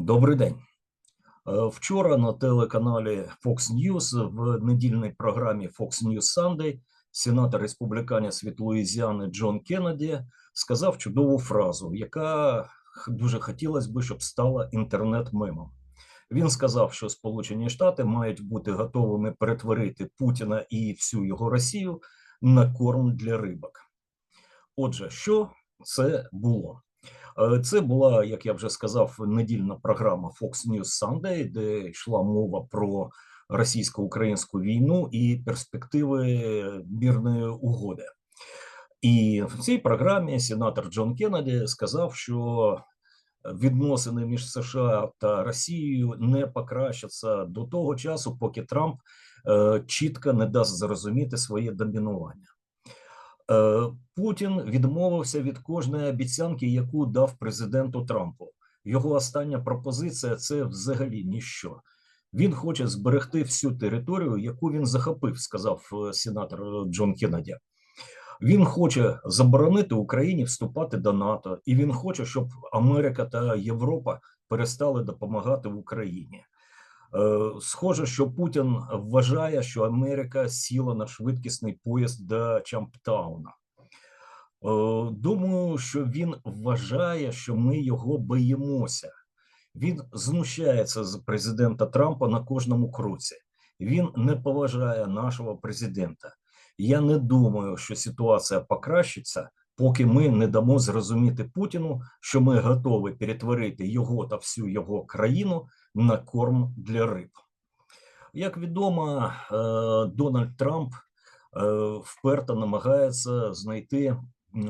Добрий день. Е, Вчора на телеканалі Fox News в недільній програмі Fox News Sunday сенатор республіканець від Луїзіани Джон Кеннеді сказав чудову фразу, яка дуже хотілося б, щоб стала інтернет-мемом. Він сказав, що Сполучені Штати мають бути готовими перетворити Путіна і всю його Росію на корм для рибок. Отже, що це було? Е, Це була, як я вже сказав, недільна програма Fox News Sunday, де йшла мова про російсько-українську війну і перспективи мирної угоди. І в цій програмі сенатор Джон Кеннеді сказав, що відносини між США та Росією не покращаться до того часу, поки Трамп е, чітко не дасть зрозуміти своє домінування. Е, Путін відмовився від кожної обіцянки, яку дав президенту Трампу. Його остання пропозиція це взагалі ніщо. Він хоче зберегти всю територію, яку він захопив, сказав е, сенатор Джон Кеннеді. Він хоче заборонити Україні вступати до НАТО, і він хоче, щоб Америка та Європа перестали допомагати Україні. Е, Схоже, що Путін вважає, що Америка сіла на швидкісний поїзд до Чамптауна. Е, Думаю, що він вважає, що ми його боїмося. Він знущається з президента Трампа на кожному кроці. Він не поважає нашого президента. Я не думаю, що ситуація покращиться, поки ми не дамо зрозуміти Путіну, що ми готові перетворити його та всю його країну на корм для риб. Як відомо, е, Дональд Трамп е, вперто намагається знайти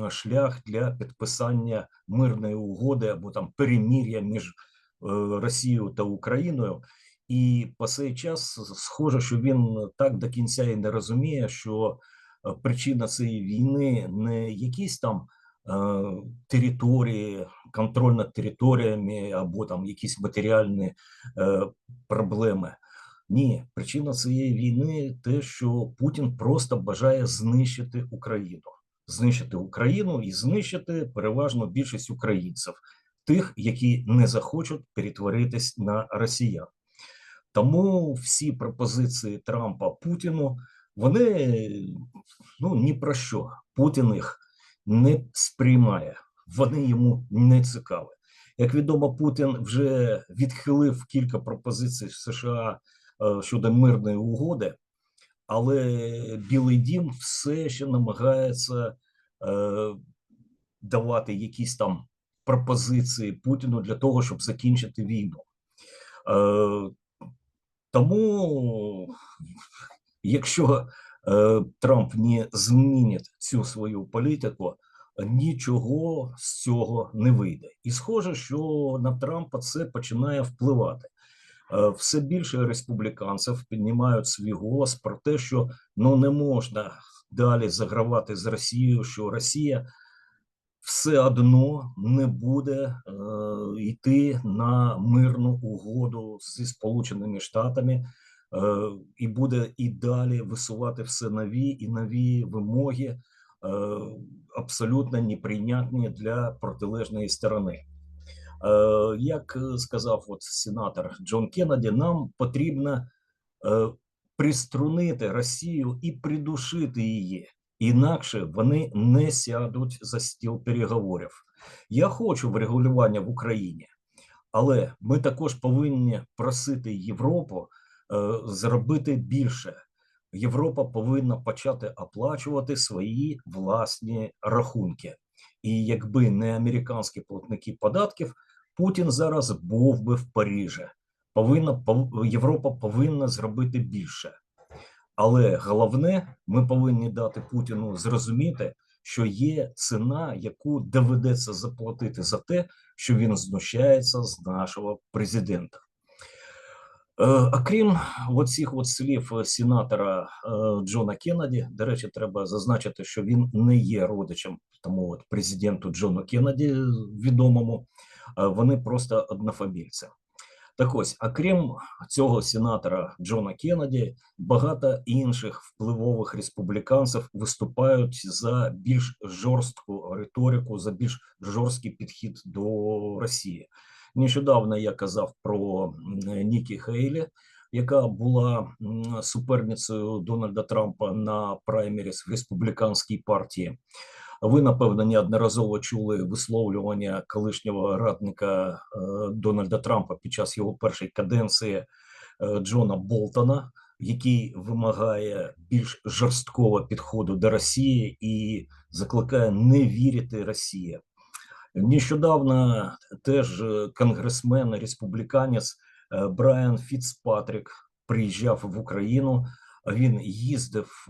шлях для підписання мирної угоди або там перемір'я між е, Росією та Україною. І по цей час схоже, що він так до кінця і не розуміє, що причина цієї війни не якісь там території, контроль над територіями або там якісь матеріальні е, проблеми. Ні, причина цієї війни те, що Путін просто бажає знищити Україну, знищити Україну і знищити переважно більшість українців, тих, які не захочуть перетворитись на росіян. Тому всі пропозиції Трампа Путіну вони ну ні про що. Путін їх не сприймає, вони йому не цікаві. Як відомо, Путін вже відхилив кілька пропозицій США е, щодо мирної угоди, але Білий Дім все ще намагається е, давати якісь там пропозиції Путіну для того, щоб закінчити війну. Е, тому, якщо Трамп не змінить цю свою політику, нічого з цього не вийде. І схоже, що на Трампа це починає впливати. Е, Все більше республіканців піднімають свій голос про те, що ну не можна далі загравати з Росією, що Росія все одно не буде е, йти на мирну угоду зі Сполученими Штатами е, і буде і далі висувати все нові і нові вимоги, е, абсолютно неприйнятні для протилежної сторони. Е, Як е, сказав от сенатор Джон Кеннеді, нам потрібно е, приструнити Росію і придушити її. Інакше вони не сядуть за стіл переговорів. Я хочу врегулювання в Україні, але ми також повинні просити Європу е, зробити більше. Європа повинна почати оплачувати свої власні рахунки. І якби не американські платники податків, Путін зараз був би в Парижі. Повинна пов- Європа повинна зробити більше. Але головне, ми повинні дати Путіну зрозуміти, що є ціна, яку доведеться заплатити за те, що він знущається з нашого президента. Е, Окрім оцих от слів е, сенатора е, Джона Кеннеді, до речі, треба зазначити, що він не є родичем тому от президенту Джону Кеннеді, відомому, е, вони просто однофамільці. Так ось, окрім цього сенатора Джона Кеннеді, багато інших впливових республіканців виступають за більш жорстку риторику, за більш жорсткий підхід до Росії. Нещодавно я казав про Нікі Хейлі, яка була суперницею Дональда Трампа на праймеріс в республіканській партії. Ви напевно неодноразово чули висловлювання колишнього радника е, Дональда Трампа під час його першої каденції е, Джона Болтона, який вимагає більш жорсткого підходу до Росії і закликає не вірити Росії. Нещодавно теж конгресмен республіканець е, Брайан Фіцпатрік приїжджав в Україну. Він їздив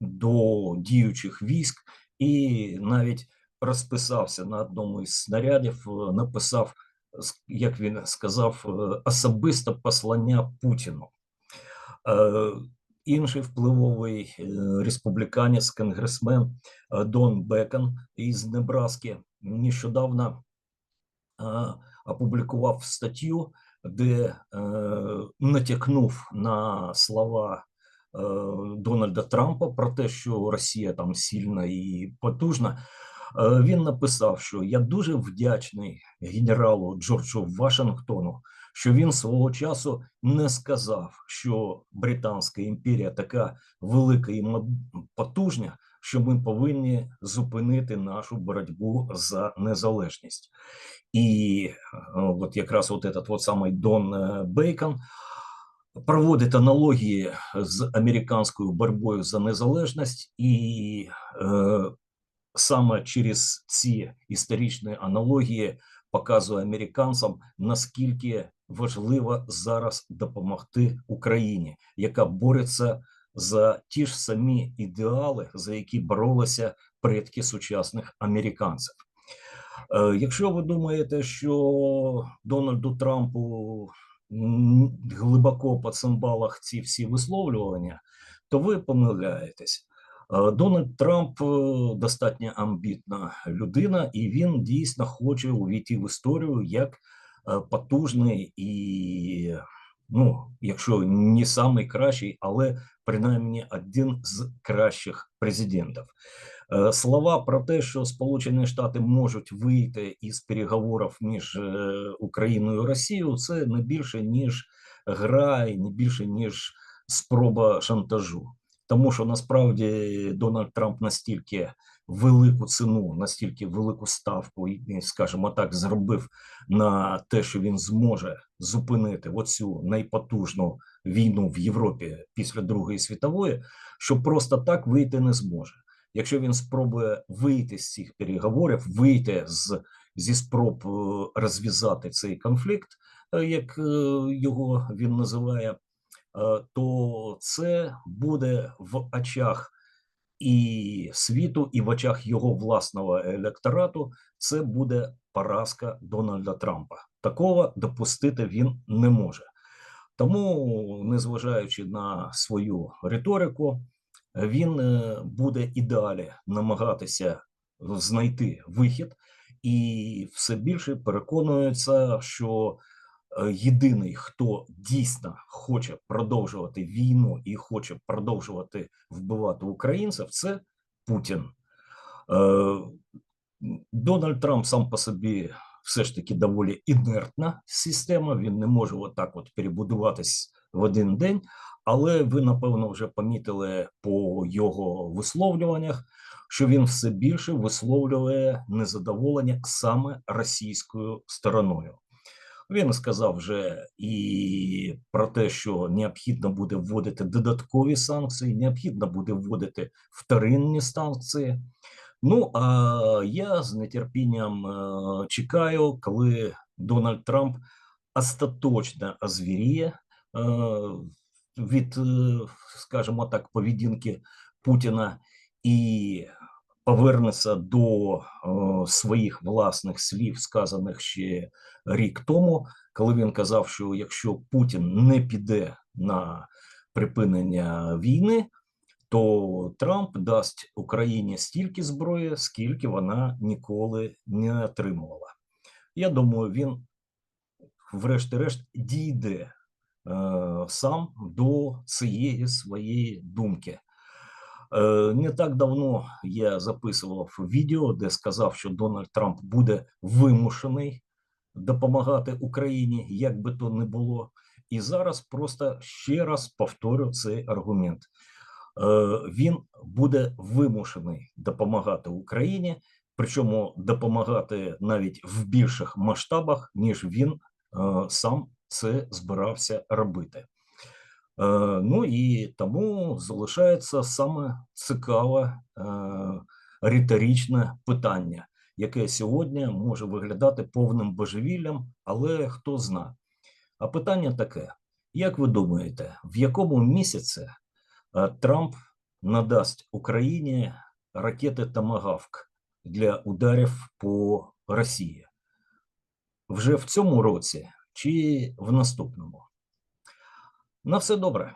до діючих військ і навіть розписався на одному із снарядів, е, написав, як він сказав, е, особисте послання Путіну. Е, інший впливовий республіканець, конгресмен Дон Бекон із Небраски нещодавно опублікував статтю, де натякнув на слова Э, Дональда Трампа про те, що Росія там сильна і потужна. Е, він написав, що я дуже вдячний генералу Джорджу Вашингтону, що він свого часу не сказав, що Британська імперія така велика і потужна, що ми повинні зупинити нашу боротьбу за незалежність. І е, от якраз от этот вот самий Дон е, Бейкон проводить аналогії з американською боротьбою за незалежність, і е, саме через ці історичні аналогії показує американцям наскільки важливо зараз допомогти Україні, яка бореться за ті ж самі ідеали, за які боролися предки сучасних американців. Е, якщо ви думаєте, що Дональду Трампу глибоко по цимбалах ці всі висловлювання, то ви помиляєтесь. Е, Дональд Трамп е, достатньо амбітна людина, і він дійсно хоче увійти в історію як потужний і, ну, якщо не самий кращий, але принаймні один з кращих президентів. Е, слова про те, що Сполучені Штати можуть вийти із переговорів між е, Україною і Росією, це не більше ніж гра, і не більше ніж спроба шантажу, тому що насправді Дональд Трамп настільки велику ціну, настільки велику ставку, скажімо так, зробив на те, що він зможе зупинити оцю найпотужну війну в Європі після Другої світової, що просто так вийти не зможе. Якщо він спробує вийти з цих переговорів, вийти з зі спроб е, розв'язати цей конфлікт, е, як е, його він називає, то це буде в очах і світу, і в очах його власного електорату. Це буде поразка Дональда Трампа. Такого допустити він не може. Тому, незважаючи на свою риторику він е, буде і далі намагатися знайти вихід, і все більше переконується, що єдиний, хто дійсно хоче продовжувати війну і хоче продовжувати вбивати українців, це Путін. Е, Дональд Трамп сам по собі все ж таки доволі інертна система. Він не може отак от перебудуватись в один день. Але ви напевно вже помітили по його висловлюваннях, що він все більше висловлює незадоволення саме російською стороною. Він сказав вже і про те, що необхідно буде вводити додаткові санкції, необхідно буде вводити вторинні санкції. Ну а я з нетерпінням е, чекаю, коли Дональд Трамп остаточно озвіріє. Е, від, е, скажімо так, поведінки Путіна і повернеться до о, своїх власних слів, сказаних ще рік тому, коли він казав, що якщо Путін не піде на припинення війни, то Трамп дасть Україні стільки зброї, скільки вона ніколи не отримувала. Я думаю, він, врешті-решт, дійде Е, сам до цієї своєї думки. Е, не так давно я записував відео, де сказав, що Дональд Трамп буде вимушений допомагати Україні, як би то не було. І зараз просто ще раз повторю цей аргумент. Е, Він буде вимушений допомагати Україні, причому допомагати навіть в більших масштабах, ніж він е, сам це збирався робити. Е, Ну і тому залишається саме цікаве е, риторичне питання, яке сьогодні може виглядати повним божевіллям, але хто зна. А питання таке: як ви думаєте, в якому місяці е, Трамп надасть Україні ракети Томагавк для ударів по Росії? Вже в цьому році чи в наступному? На все добре.